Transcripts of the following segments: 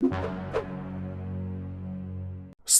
you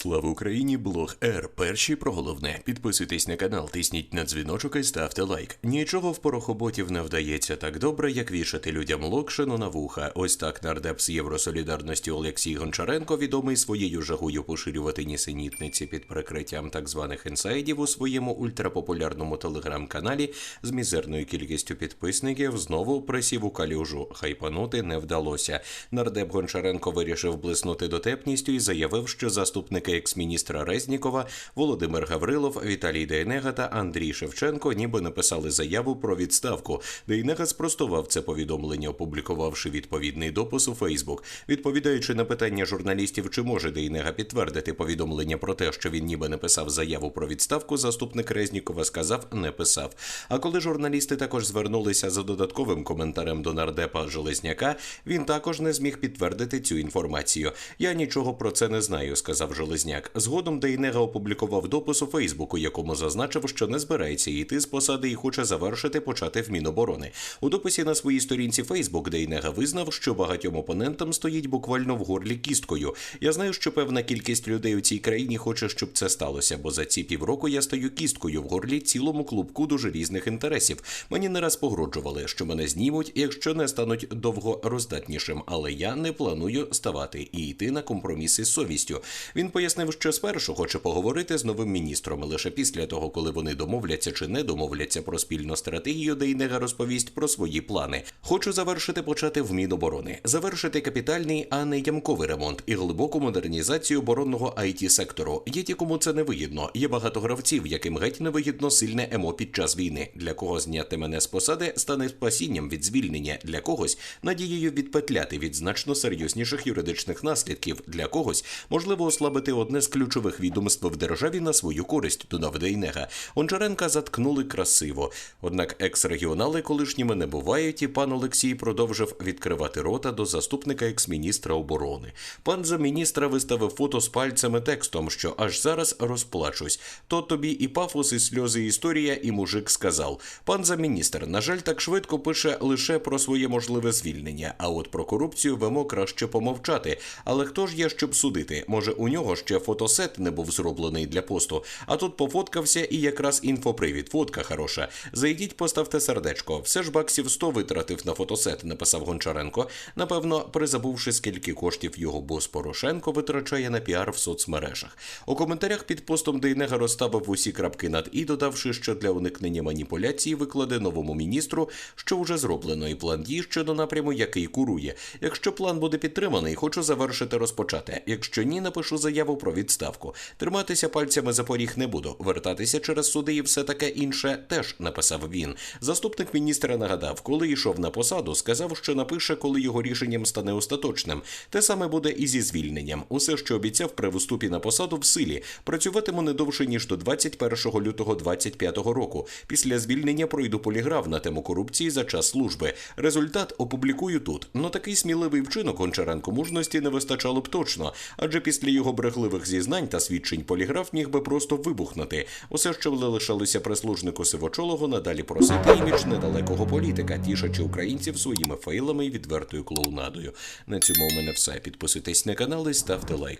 Слава Україні! Блог Р. Перші про головне. Підписуйтесь на канал, тисніть на дзвіночок і ставте лайк. Нічого в порохоботів не вдається так добре, як вішати людям локшину на вуха. Ось так нардеп з Євросолідарності Олексій Гончаренко, відомий своєю жагою поширювати нісенітниці під прикриттям так званих інсайдів у своєму ультрапопулярному телеграм-каналі з мізерною кількістю підписників, знову присів у калюжу. Хайпанути не вдалося. Нардеп Гончаренко вирішив блиснути дотепністю і заявив, що заступники екс-міністра Резнікова Володимир Гаврилов, Віталій Дейнега та Андрій Шевченко ніби написали заяву про відставку. Дейнега спростував це повідомлення, опублікувавши відповідний допис у Фейсбук. Відповідаючи на питання журналістів, чи може Дейнега підтвердити повідомлення про те, що він ніби написав заяву про відставку, заступник Резнікова сказав, не писав. А коли журналісти також звернулися за додатковим коментарем до нардепа Железняка, він також не зміг підтвердити цю інформацію. Я нічого про це не знаю, сказав Железняк. Згодом Дейнега опублікував допис у Фейсбуку, якому зазначив, що не збирається йти з посади і хоче завершити почати в Міноборони. У дописі на своїй сторінці Фейсбук Дейнега визнав, що багатьом опонентам стоїть буквально в горлі кісткою. Я знаю, що певна кількість людей у цій країні хоче, щоб це сталося, бо за ці півроку я стаю кісткою в горлі цілому клубку дуже різних інтересів. Мені не раз погроджували, що мене знімуть, якщо не стануть довго роздатнішим, але я не планую ставати і йти на компроміси з совістю. Він пояснив, що спершу хоче поговорити з новим міністром. Лише після того, коли вони домовляться чи не домовляться про спільну стратегію, Дейнега розповість про свої плани. Хочу завершити почати в Міноборони, завершити капітальний, а не ямковий ремонт і глибоку модернізацію оборонного it сектору. Є ті, кому це не вигідно. Є багато гравців, яким геть не вигідно сильне емо під час війни. Для кого зняти мене з посади стане спасінням від звільнення, для когось надією відпетляти від значно серйозніших юридичних наслідків. Для когось можливо ослабити одне з ключових відомств в державі на свою користь. Додав Дейнега. Ончаренка заткнули красиво. Однак екс-регіонали колишніми не бувають, і пан Олексій продовжив відкривати рота до заступника екс-міністра оборони. Пан замміністра виставив фото з пальцями текстом, що аж зараз розплачусь. То тобі і пафос, і сльози, історія, і мужик сказав: пан замміністр, на жаль, так швидко пише лише про своє можливе звільнення. А от про корупцію вимо краще помовчати. Але хто ж є, щоб судити? Може, у нього ще фотосет не був зроблений для посту, а тут пофоткався і якраз інфопривід. Фотка хороша. Зайдіть, поставте сердечко. Все ж баксів 100 витратив на фотосет, написав Гончаренко. Напевно, призабувши, скільки коштів його бос Порошенко витрачає на піар в соцмережах. У коментарях під постом Дейнега розставив усі крапки над і, додавши, що для уникнення маніпуляції викладе новому міністру, що вже зроблено, і план дій щодо напряму, який курує. Якщо план буде підтриманий, хочу завершити розпочати. Якщо ні, напишу заяву про відставку. Триматися пальцями за поріг не буду. Вертатися через суди і все таке інше теж написав він. Заступник міністра нагадав, коли йшов на посаду, сказав, що напише, коли його рішенням стане остаточним. Те саме буде і зі звільненням. Усе, що обіцяв при виступі на посаду в силі, працюватиму не довше ніж до 21 лютого 25 року. Після звільнення пройду поліграф на тему корупції за час служби. Результат опублікую тут. Но такий сміливий вчинок Гончаренко мужності не вистачало б точно, адже після його брехливих зізнань та свідчень поліграф міг би просто вибухнути. Усе, що лишалося прислужнику сивочолого, надалі просити імідж недалекого політика, тішачи українців своїми фейлами і відвертою клоунадою. На цьому у мене все. Підписуйтесь на канал і ставте лайк.